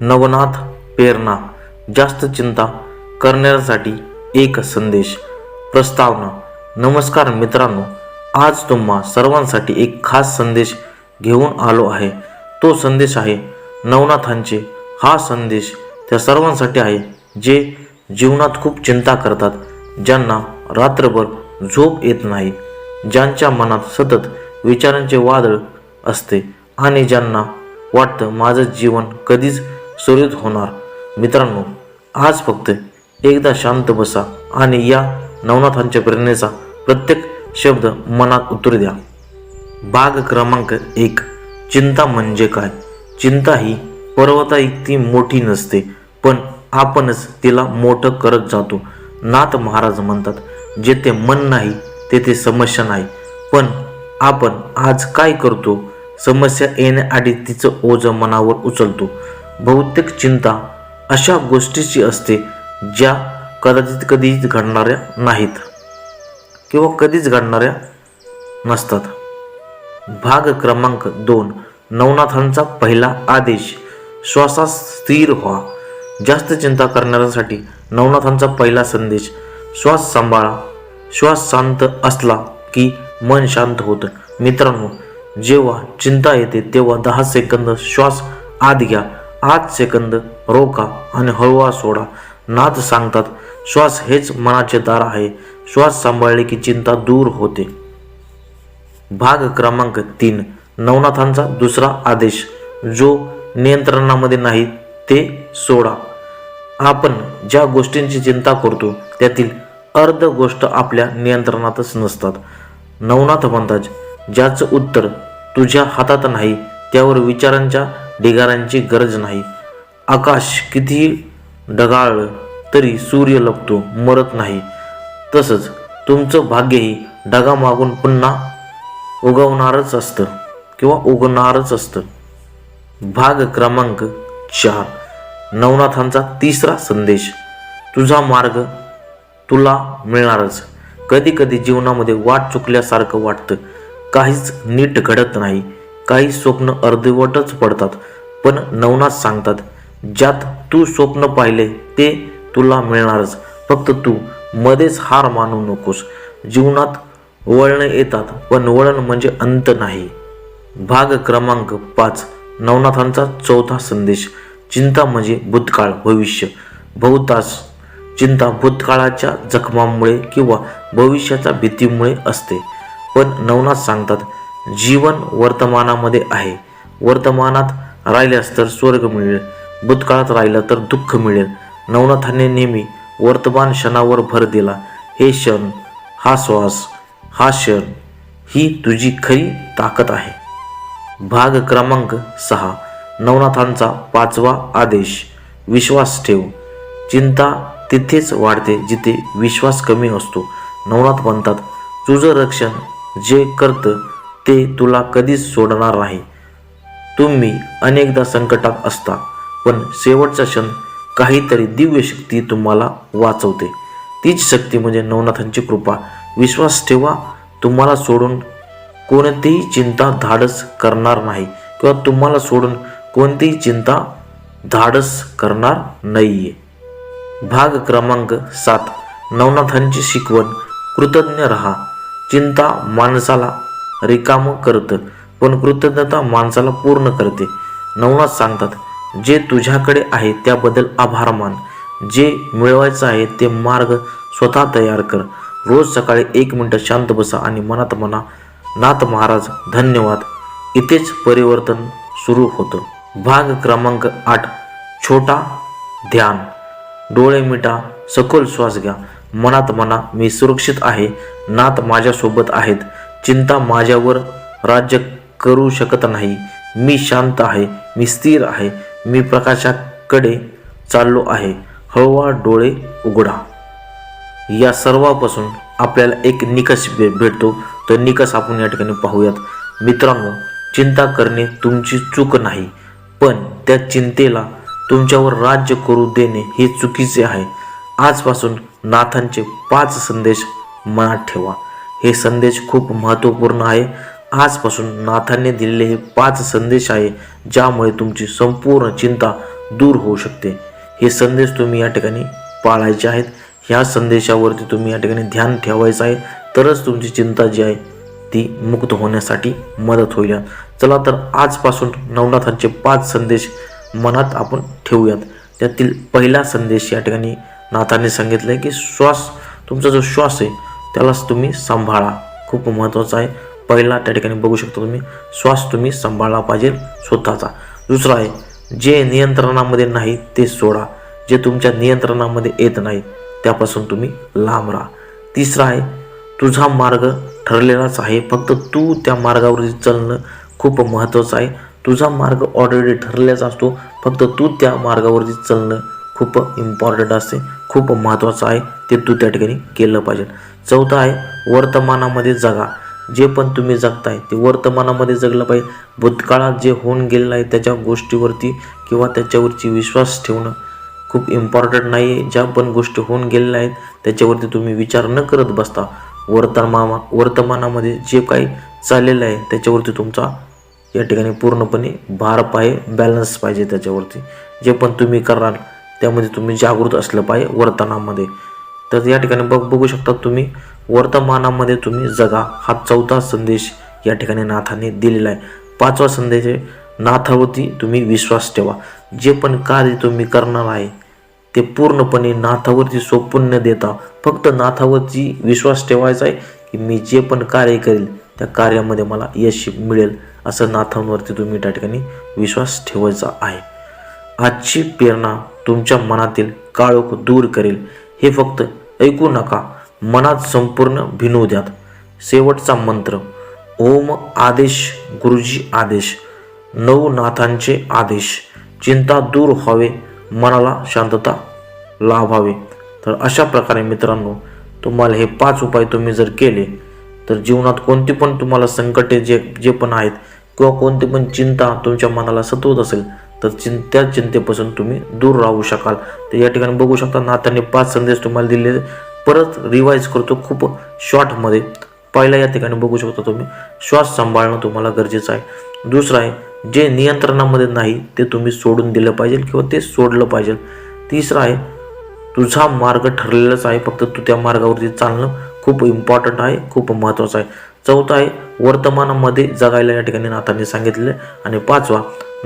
नवनाथ प्रेरणा जास्त चिंता करण्यासाठी एक संदेश प्रस्तावना. नमस्कार मित्रांनो आज तुम्हा सर्वांसाठी एक खास संदेश घेऊन आलो आहे. तो संदेश आहे नवनाथांचे. हा संदेश त्या सर्वांसाठी आहे जे जीवनात खूप चिंता करतात ज्यांना रात्रभर झोप येत नाही ज्यांच्या मनात सतत विचारांचे वादळ असते आणि ज्यांना वाटतं माझं जीवन कधीच सुरळीत होणार. मित्रांनो आज फक्त एकदा शांत बसा आणि या नवनाथांच्या प्रेरणेचा प्रत्येक शब्द मनात उतरू द्या. भाग क्रमांक एक चिंता म्हणजे काय? चिंता ही पर्वता इतकी मोठी नसते पण आपणच तिला मोठं करत जातो. नाथ महाराज म्हणतात जेथे मन नाही तेथे समस्या नाही. पण आपण आज काय करतो? समस्या येण्याआधी तिचं ओझं मनावर उचलतो. बहुतेक चिंता अशा गोष्टीची असते ज्या कदाचित कधीच घडणाऱ्या नाहीत किंवा कधीच घडणाऱ्या नसतात. भाग क्रमांक दोन नवनाथांचा पहिला आदेश. श्वासात स्थिर व्हा. जास्त चिंता करणाऱ्यांसाठी नवनाथांचा पहिला संदेश. श्वास सांभाळा. श्वास शांत असला की मन शांत होतं. मित्रांनो जेव्हा चिंता येते तेव्हा दहा सेकंद श्वास आत घ्या. आठ सेकंद रोका आणि हळूवार सोडा. नाथ सांगतात श्वास हेच मनाचे दार आहे. श्वास सांभाळले की चिंता दूर होते. भाग क्रमांक तीन नवनाथांचा दुसरा आदेश. जो नियंत्रणामध्ये नाही ते सोडा. आपण ज्या गोष्टींची चिंता करतो त्यातील अर्ध गोष्ट आपल्या नियंत्रणातच नसतात. नवनाथ म्हणतात ज्याचं उत्तर तुझ्या हातात नाही त्यावर विचारांच्या ढिगाऱ्यांची गरज नाही. आकाश कितीही ढगाळलं तरी सूर्य लपतो मरत नाही. तसंच तुमचं भाग्यही ढगामागून पुन्हा उगवणारच असतं किंवा उगवणारच असतं. भाग क्रमांक चार. नवनाथांचा तिसरा संदेश. तुझा मार्ग तुला मिळणारच. कधी कधी जीवनामध्ये वाट चुकल्यासारखं वाटतं. काहीच नीट घडत नाही. काही स्वप्न अर्धवटच पडतात पण नवनाथ सांगतात ज्यात तू स्वप्न पाहिले ते तुला मिळणारच. फक्त तू मध्येच हार मानू नकोस. जीवनात वळण येतात पण वळण म्हणजे अंत नाही. भाग क्रमांक पाच नवनाथांचा चौथा संदेश. चिंता म्हणजे भूतकाळ भविष्य. बहुतास चिंता भूतकाळाच्या जखमांमुळे किंवा भविष्याच्या भीतीमुळे असते. पण नवनाथ सांगतात जीवन वर्तमानामध्ये आहे. वर्तमानात राहिल्यास तर स्वर्ग मिळेल. भूतकाळात राहिलं तर दुःख मिळेल. नवनाथांनी नेहमी वर्तमान क्षणावर भर दिला. हे क्षण हा श्वास हा क्षण ही तुझी खरी ताकद आहे. भाग क्रमांक सहा. नवनाथांचा पाचवा आदेश. विश्वास ठेव. चिंता तिथेच वाढते जिथे विश्वास कमी असतो. नवनाथ म्हणतात तुझं रक्षण जे करतं ते तुला कधीच सोडणार नाही. तुम्ही अनेकदा संकटात असता पण शेवटचा क्षण काहीतरी दिव्य शक्ती तुम्हाला वाचवते. तीच शक्ती म्हणजे नवनाथांची कृपा. विश्वास ठेवा तुम्हाला सोडून कोणतीही चिंता धाडस करणार नाही किंवा तुम्हाला सोडून कोणतीही चिंता धाडस करणार नाहीये. भाग क्रमांक सात. नवनाथांची शिकवण. कृतज्ञ रहा. चिंता माणसाला रिकाम करतं. पण कृतज्ञता माणसाला पूर्ण करते. नवनाथ सांगतात जे तुझ्याकडे आहे त्याबद्दल आभार मान. जे मिळवायचं आहे ते मार्ग स्वतः तयार कर. रोज सकाळी एक मिनटं शांत बसा आणि मनात म्हणा नाथ महाराज धन्यवाद. इथेच परिवर्तन सुरू होतं. भाग क्रमांक आठ छोटा ध्यान. डोळे मिटा सखोल श्वास घ्या. मनात म्हणा मी सुरक्षित आहे. नाथ माझ्यासोबत आहेत. चिंता माझ्यावर राज्य करू शकत नाही. मी शांत आहे मी स्थिर आहे मी प्रकाशाकडे चाललो आहे. हळूवार डोळे उघडा. या सर्वापासून आपल्याला एक निकष भे भेटतो. तर निकष आपण या ठिकाणी पाहूयात. मित्रांनो चिंता करणे तुमची चूक नाही पण त्या चिंतेला तुमच्यावर राज्य करू देणे हे चुकीचे आहे. आजपासून नाथांचे पाच संदेश मनात ठेवा. हे संदेश खूप महत्त्वपूर्ण आहे. आजपासून नाथांनी दिलेले हे पाच संदेश आहे ज्यामुळे तुमची संपूर्ण चिंता दूर होऊ शकते. हे संदेश तुम्ही या ठिकाणी पाळायचे आहेत. ह्या संदेशावरती तुम्ही या ठिकाणी ध्यान ठेवायचं आहे. तरच तुमची चिंता जी आहे ती मुक्त होण्यासाठी मदत होईल. चला तर आजपासून नवनाथांचे पाच संदेश मनात आपण ठेवूयात. त्यातील पहिला संदेश या ठिकाणी नाथाने सांगितलं आहे की श्वास तुमचा जो श्वास आहे त्यालाच तुम्ही सांभाळा. खूप महत्त्वाचं आहे. पहिला त्या ठिकाणी बघू शकता तुम्ही श्वास तुम्ही सांभाळला पाहिजे स्वतःचा. दुसरा आहे जे नियंत्रणामध्ये नाही ते सोडा. जे तुमच्या नियंत्रणामध्ये येत नाही त्यापासून तुम्ही लांब राहा. तिसरा आहे तुझा मार्ग ठरलेलाच आहे. फक्त तू त्या मार्गावरती चालणं खूप महत्त्वाचं आहे. तुझा मार्ग ऑलरेडी ठरलेलाच असतो. फक्त तू त्या मार्गावरती चालणं खूप इम्पॉर्टंट असते. खूप महत्त्वाचं आहे. ते तू त्या ठिकाणी केलं पाहिजे. चौथा आहे वर्तमानामध्ये जगा. जे पण तुम्ही जगताय ते वर्तमानामध्ये जगलं पाहिजे. भूतकाळात जे होऊन गेलेलं आहे त्याच्या गोष्टीवरती किंवा त्याच्यावरची विश्वास ठेवणं खूप इम्पॉर्टंट नाही आहे ज्या पण गोष्टी होऊन गेलेल्या आहेत त्याच्यावरती तुम्ही विचार न करत बसता वर्तमाना वर्तमानामध्ये जे काही चाललेलं आहे त्याच्यावरती तुमचा या ठिकाणी पूर्णपणे भार पाहिजे बॅलन्स पाहिजे त्याच्यावरती. जे पण तुम्ही कराल त्यामध्ये तुम्ही जागृत असलं पाहिजे वर्तनामध्ये. तर या ठिकाणी बघ बघू शकता तुम्ही वर्तमानामध्ये तुम्ही जगा. हा चौथा संदेश या ठिकाणी नाथाने दिलेला आहे. पाचवा संदेश आहे नाथावरती तुम्ही विश्वास ठेवा. जे पण कार्य तुम्ही करणार आहे ते पूर्णपणे नाथावरती सोपून न देता. फक्त नाथावरती विश्वास ठेवायचा आहे की मी जे पण कार्य करेल त्या कार्यामध्ये मला यश मिळेल. असं नाथांवरती तुम्ही त्या ठिकाणी विश्वास ठेवायचा आहे. आजची प्रेरणा तुमच्या मनातील काळोख दूर करेल. हे फक्त ऐकू नका मनात संपूर्ण भिनू द्यात. शेवटचा मंत्र ओम आदेश गुरुजी आदेश नऊ नाथांचे आदेश. चिंता दूर व्हावे मनाला शांतता लाभावे. तर अशा प्रकारे मित्रांनो तुम्हाला हे पाच उपाय तुम्ही जर केले तर जीवनात कोणती पण तुम्हाला संकटे जे जे पण आहेत किंवा कोणती पण चिंता तुमच्या मनाला सतवत असेल तर चिं त्या चिंतेपासून तुम्ही दूर राहू शकाल. तर या ठिकाणी बघू शकता नाथांनी पाच संदेश तुम्हाला दिले. परत रिवाईज करतो खूप शॉर्टमध्ये पहिला या ठिकाणी बघू शकता तुम्ही. श्वास सांभाळणं तुम्हाला गरजेचं आहे. दुसरं आहे जे नियंत्रणामध्ये नाही ते तुम्ही सोडून दिलं पाहिजे किंवा ते सोडलं पाहिजे. तिसरं आहे तुझा मार्ग ठरलेलाच आहे. फक्त तू त्या मार्गावरती चालणं खूप इम्पॉर्टंट आहे खूप महत्त्वाचं आहे. चौथा आहे वर्तमानामध्ये जगायला या ठिकाणी नाथांनी सांगितलेलं आहे आणि पाचवा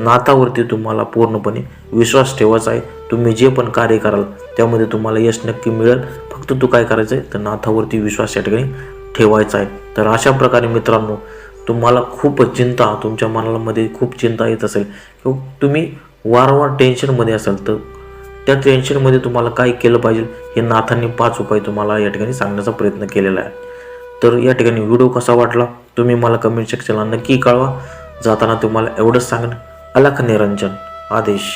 नाथावरती तुम्हाला पूर्णपणे विश्वास ठेवायचा आहे. तुम्ही जे पण कार्य कराल त्यामध्ये तुम्हाला यश नक्की मिळेल. फक्त तू काय करायचं आहे तर नाथावरती विश्वास या ठिकाणी ठेवायचा आहे. तर अशा प्रकारे मित्रांनो तुम्हाला खूप चिंता तुमच्या मनामध्ये खूप चिंता येत असेल. किंवा तुम्ही वारंवार टेन्शनमध्ये असाल तर त्या टेन्शनमध्ये तुम्हाला काय केलं पाहिजे हे नाथांनी पाच उपाय तुम्हाला या ठिकाणी सांगण्याचा प्रयत्न केलेला आहे. तर या ठिकाणी व्हिडिओ कसा वाटला तुम्ही मला कमेंट सेक्शनला नक्की कळवा. जाताना तुम्हाला एवढंच सांगणं अलख निरंजन आदेश.